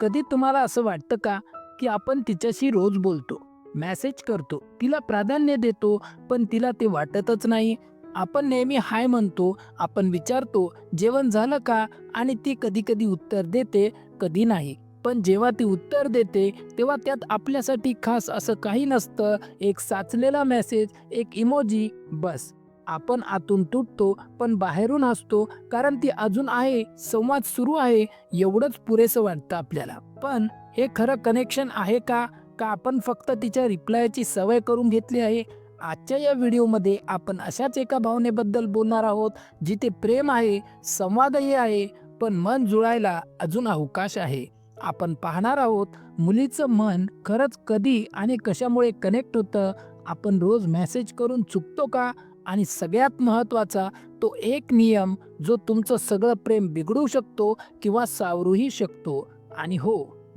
कधी तुम्हाला असं वाटतं का की आपण तिच्याशी रोज बोलतो मेसेज करतो तिला प्राधान्य देतो पण तिला ते वाटतच नाही? आपण नेहमी हाय म्हणतो आपण विचारतो जेवण झालं का? आणि ती कधी कधी उत्तर देते कधी नाही. पण जेव्हा ती उत्तर देते तेव्हा त्यात आपल्यासाठी खास असं काही नसतं. एक साचलेला मेसेज एक इमोजी बस. आपण आतून तुटतो पण बाहेरून हसतो कारण ती अजून आहे संवाद सुरू आहे एवढंच पुरेसं वाटतं आपल्याला. पण हे खरं कनेक्शन आहे का? का आपण फक्त तिच्या रिप्लायची सवय करून घेतली आहे? आजच्या या व्हिडिओमध्ये आपण अशाच एका भावनेबद्दल बोलणार आहोत जिथे प्रेम आहे संवादही आहे पण मन जुळायला अजून अवकाश आहे. आपण पाहणार आहोत मुलीचं मन खरंच कधी आणि कशामुळे कनेक्ट होतं? आपण रोज मेसेज करून चुकतो का? आणि सगळ्यात महत्त्वाचा तो एक नियम जो तुमचं सगळं प्रेम बिघडू शकतो किंवा सावरूही शकतो. आणि हो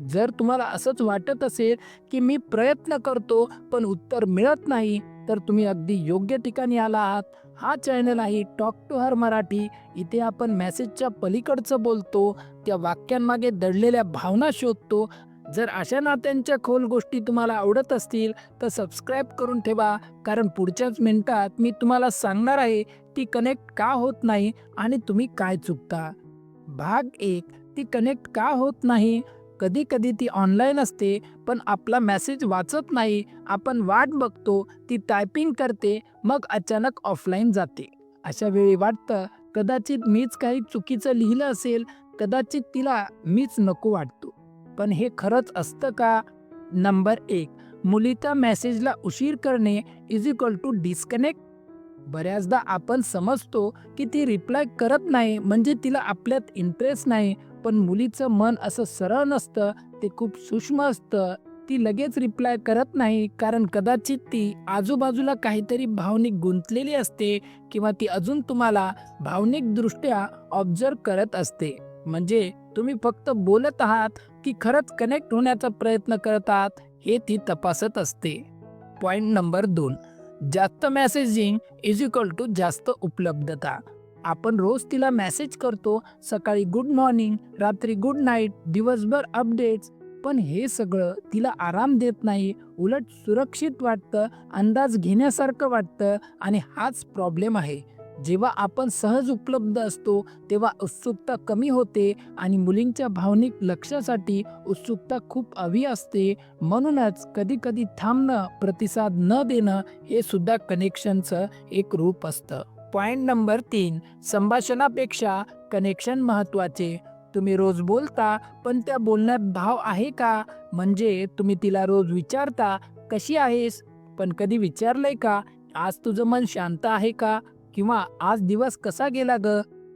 जर तुम्हाला असंच वाटत असेल की मी प्रयत्न करतो पण उत्तर मिळत नाही तर तुम्ही अगदी योग्य ठिकाणी आला आहात. हा चॅनल आहे टॉक टू हर मराठी. इथे आपण मेसेजच्या पलीकडचं बोलतो त्या वाक्यांमागे दडलेल्या भावना शोधतो जर अशा नात्यांच्या खोल गोष्टी तुम्हाला आवडत असतील तर सबस्क्राईब करून ठेवा. कारण पुढच्याच मिनिटात मी तुम्हाला सांगणार आहे ती कनेक्ट का होत नाही आणि तुम्ही काय चुकता. भाग एक ती कनेक्ट का होत नाही? कधी कधी ती ऑनलाईन असते पण आपला मेसेज वाचत नाही. आपण वाट बघतो ती टायपिंग करते मग अचानक ऑफलाईन जाते. अशा वेळी वाटतं कदाचित मीच काही चुकीचं लिहिलं असेल कदाचित तिला मीच नको वाटतो. पण हे खरंच असतं का? नंबर एक मुलीच्या मेसेजला उशीर करणे इज इक्वल टू डिस्कनेक्ट बऱ्याचदा आपण समजतो की ती रिप्लाय करत नाही म्हणजे तिला आपल्यात इंटरेस्ट नाही पण मुलीचं मन असं सरळ नसतं ते खूप सूक्ष्म असतं ती लगेच रिप्लाय करत नाही कारण कदाचित ती आजूबाजूला काहीतरी भावनिक गुंतलेली असते किंवा ती अजून तुम्हाला भावनिकदृष्ट्या ऑब्झर्व करत असते. म्हणजे तुम्ही फक्त बोलत आहात की खरंच कनेक्ट होण्याचा प्रयत्न करतात हे ती तपासत असते. पॉईंट नंबर दोन. जास्त मॅसेजिंग इज इक्वल टू जास्त उपलब्धता. आपण रोज तिला मेसेज करतो सकाळी गुड मॉर्निंग रात्री गुड नाईट दिवसभर अपडेट्स पण हे सगळं तिला आराम देत नाही उलट सुरक्षित वाटतं अंदाज घेण्यासारखं वाटतं आणि हाच प्रॉब्लेम आहे. जेव्हा आपण सहज उपलब्ध असतो तेव्हा उत्सुकता कमी होते आणि मुलींच्या भावनिक लक्षासाठी उत्सुकता खूप हवी असते. म्हणूनच कधीकधी थांबणं प्रतिसाद न देणं हे सुद्धा कनेक्शनचं एक रूप असतं. पॉईंट नंबर तीन संभाषणापेक्षा कनेक्शन महत्त्वाचे. तुम्ही रोज बोलता पण त्या बोलण्यात भाव आहे का? म्हणजे तुम्ही तिला रोज विचारता कशी आहेस? पण कधी विचारलंय का? आज तुझं मन शांत आहे का? किंवा आज दिवस कसा गेला ग?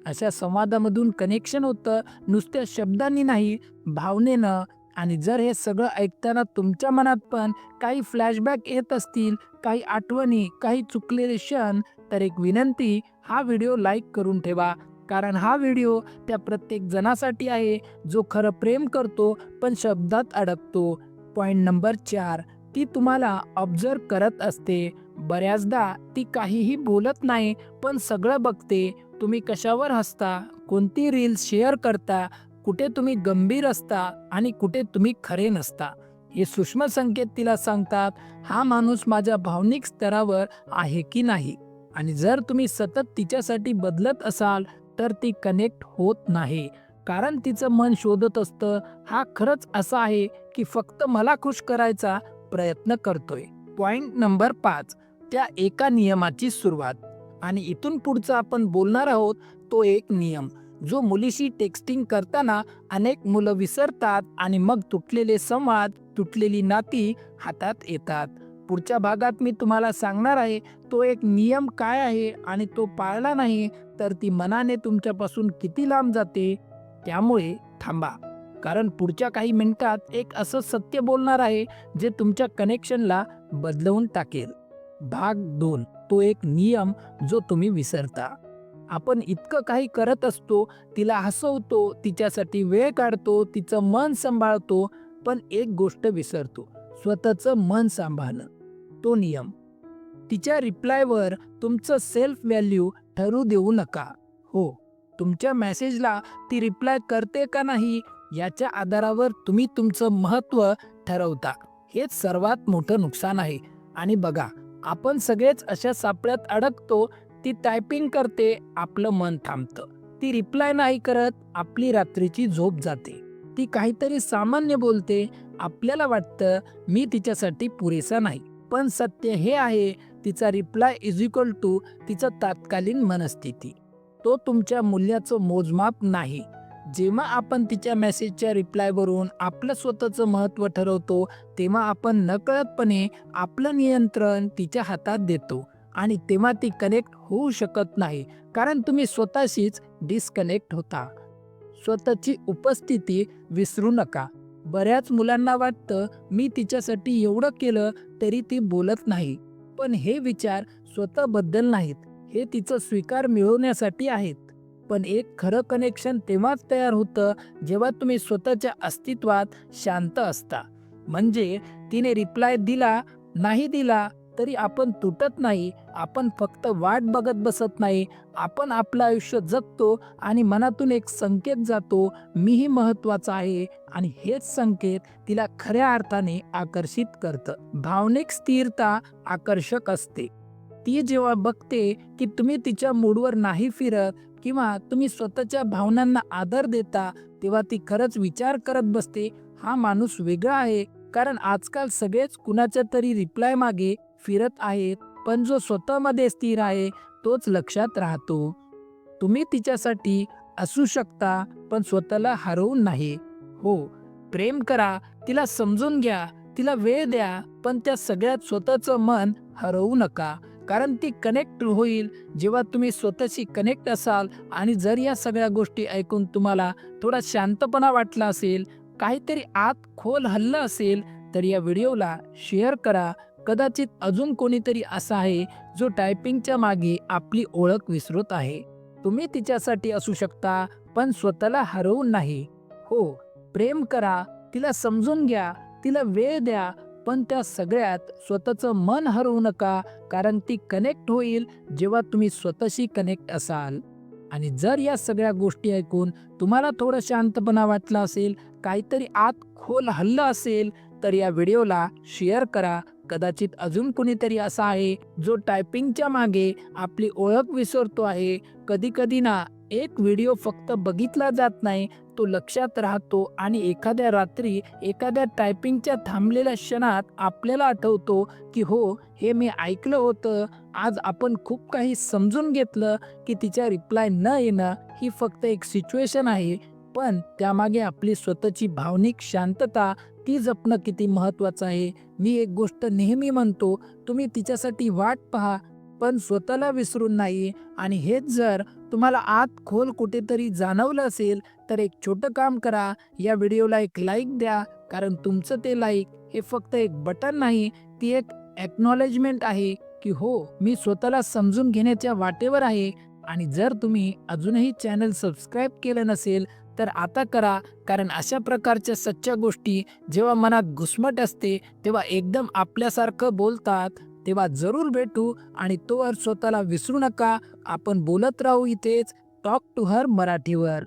अशा संवादामधून कनेक्शन होतं नुसत्या शब्दांनी नाही भावनेनं. आणि जर हे सगळं ऐकताना तुमच्या मनात पण काही फ्लॅशबॅक येत असतील काही आठवणी काही चुकलेले क्षण तर एक विनंती हा व्हिडिओ लाईक करून ठेवा. कारण हा व्हिडिओ त्या प्रत्येक जणासाठी आहे जो खरं प्रेम करतो पण शब्दात अडकतो. पॉईंट नंबर चार. ती तुम्हाला ऑब्झर्व करत असते. बऱ्याचदा ती काहीही बोलत नाही पण सगळं बघते. तुम्ही कशावर हसता? कोणती रील्स शेअर करता? कुठे तुम्ही गंभीर असता? आणि कुठे तुम्ही खरे नसता? हे सूक्ष्म संकेत तिला सांगतात हा माणूस माझ्या भावनिक स्तरावर आहे की नाही? आणि जर तुम्ही सतत तिच्यासाठी बदलत असाल तर ती कनेक्ट होत नाही. कारण तिचं मन शोधत असतं हा खरंच असा आहे की फक्त मला खुश करायचा प्रयत्न करतोय. पॉइंट नंबर पाच. त्या एका नियमाची सुरुवात. आणि इथून पुढचा आपण बोलणार आहोत तो एक नियम. जो मुलीशी टेक्स्टिंग करताना अनेक मुलं विसरतात आणि मग तुटलेले संवाद तुटलेली नाती हातात येतात. पुढच्या भागात मी तुम्हाला सांगणार आहे तो एक नियम काय आहे आणि तो पाळला नाही तर ती मनाने तुमच्यापासून किती लांब जाते त्यामुळे थांबा. कारण पुढच्या काही मिनिटात एक असं सत्य बोलणार आहे जे तुमच्या कनेक्शनला बदलवून टाकेल. भाग दोन तो एक नियम जो तुम्ही विसरता. आपण इतकं काही करत असतो तिला हसवतो तिच्यासाठी वेळ काढतो तिचं मन सांभाळतो पण एक गोष्ट विसरतो स्वतःचं मन सांभाळणं. तो नियम. तिच्या रिप्लायवर तुमचं सेल्फ व्हॅल्यू ठरू देऊ नका. हो तुमच्या मेसेजला ती रिप्लाय करते का नाही याच्या आधारावर तुम्ही तुमचं महत्त्व ठरवता. हेच सर्वात मोठं नुकसान आहे. आणि बघा आपण सगळेच अशा सापळ्यात अडकतो ती टायपिंग करते आपलं मन थांबतं. ती रिप्लाय नाही करत आपली रात्रीची झोप जाते. ती काहीतरी सामान्य बोलते आपल्याला वाटतं मी तिच्यासाठी पुरेसा नाही. पण सत्य हे आहे तिचा रिप्लाय इज इक्वल टू तिचं तात्कालीन मनस्थिती. तो तुमच्या मूल्याचं मोजमाप नाही. जेव्हा आपण तिच्या मेसेजच्या रिप्लायवरून आपलं स्वतःचं महत्त्व ठरवतो तेव्हा आपण नकळतपणे आपलं नियंत्रण तिच्या हातात देतो आणि तेव्हा ती कनेक्ट होऊ शकत नाही कारण तुम्ही स्वतःशीच डिस्कनेक्ट होता. स्वतःची उपस्थिती विसरू नका. बऱ्याच मुलांना वाटतं मी तिच्यासाठी एवढं केलं तरी ती बोलत नाही. पण हे विचार स्वतःबद्दल नाहीत. हे तिचं स्वीकार मिळवण्यासाठी आहेत. पण एक खरं कनेक्शन तेव्हाच तयार होतं जेव्हा तुम्ही स्वतःच्या अस्तित्वात शांत असता. म्हणजे तिने रिप्लाय दिला नाही दिला तरी आपण तुटत नाही आपण फक्त वाट बघत बसत नाही आपण आपलं आयुष्य जगतो आणि मनातून एक संकेत जातो मीही महत्त्वाचा आहे आणि हेच संकेत तिला खऱ्या अर्थाने आकर्षित करतं. भावनिक स्थिरता आकर्षक असते. ती जेव्हा बघते की तुम्ही तिच्या मूडवर नाही फिरत किंवा तुम्ही स्वतःच्या भावनांना आदर देता तेव्हा ती खरंच विचार करत बसते. हा माणूस वेगळा आहे. कारण आजकाल सगळेच कुणाच्या तरी रिप्लाय मागे फिरत आहेत पण जो स्वतःमध्ये स्थिर आहे तोच लक्षात राहतो. तुम्ही तिच्यासाठी असू शकता पण स्वतःला हरवून नाही हो प्रेम करा तिला समजून घ्या तिला वेळ द्या पण त्या सगळ्यात स्वतःचं मन हरवू नका. कारण ती कनेक्ट होईल. जेव्हा तुम्ही स्वतःशी कनेक्ट असाल आणि जर या सगळ्या गोष्टी ऐकून तुम्हाला थोडा शांतपणा वाटला असेल काहीतरी आत खोल हल्लं असेल तर या व्हिडिओला शेअर करा. कदाचित अजून कोणीतरी असा आहे जो टायपिंगच्या मागे आपली ओळख विसरत आहे. तुम्ही तिच्यासाठी असू शकता पण स्वतःला हरवून नाही. हो प्रेम करा तिला समजून घ्या तिला वेळ द्या पण त्या सगळ्यात स्वतःचं मन हरवू नका कारण ती कनेक्ट होईल जेव्हा तुम्ही स्वतःशी कनेक्ट असाल. आणि जर या सगळ्या गोष्टी ऐकून तुम्हाला थोडं शांतपणा वाटला असेल काहीतरी आत खोल हल्लं असेल तर या व्हिडिओला शेअर करा. कदाचित अजून कुणीतरी असा आहे जो टायपिंगच्या मागे आपली ओळख विसरतो आहे. कधी कधी ना एक व्हिडिओ फक्त बघितला जात नाही तो लक्षात राहतो आणि एखाद्या रात्री एखाद्या टायपिंगच्या थांबलेल्या क्षणात आपल्याला आठवतो की हो हे मी ऐकलं होतं. आज आपण खूप काही समजून घेतलं की तिच्या रिप्लाय न येणं ही फक्त एक सिच्युएशन आहे. पण त्यामागे आपली स्वतःची भावनिक शांतता ती जपणं किती महत्त्वाचं आहे. मी एक गोष्ट नेहमी म्हणतो तुम्ही तिच्यासाठी वाट पहा पण स्वतःला विसरून नाही. आणि हेच जर तुम्हाला आत खोल कुठेतरी जाणवलं असेल तर एक छोटं काम करा. या व्हिडिओला एक लाईक द्या कारण तुमचं ते लाईक हे फक्त एक बटन नाही ती एक एक्नॉलेजमेंट आहे की हो मी स्वतःला समजून घेण्याच्या वाटेवर आहे. आणि जर तुम्ही अजूनही चॅनल सबस्क्राईब केलं नसेल तर आता करा कारण अशा प्रकारच्या सच्च्या गोष्टी जेव्हा मनात घुसमट असते तेव्हा एकदम आपल्यासारखं बोलतात. तेव्हा जरूर भेटू आणि तोवर स्वतःला विसरू नका. आपण बोलत राहू इथेच. टॉक टू हर मराठीवर.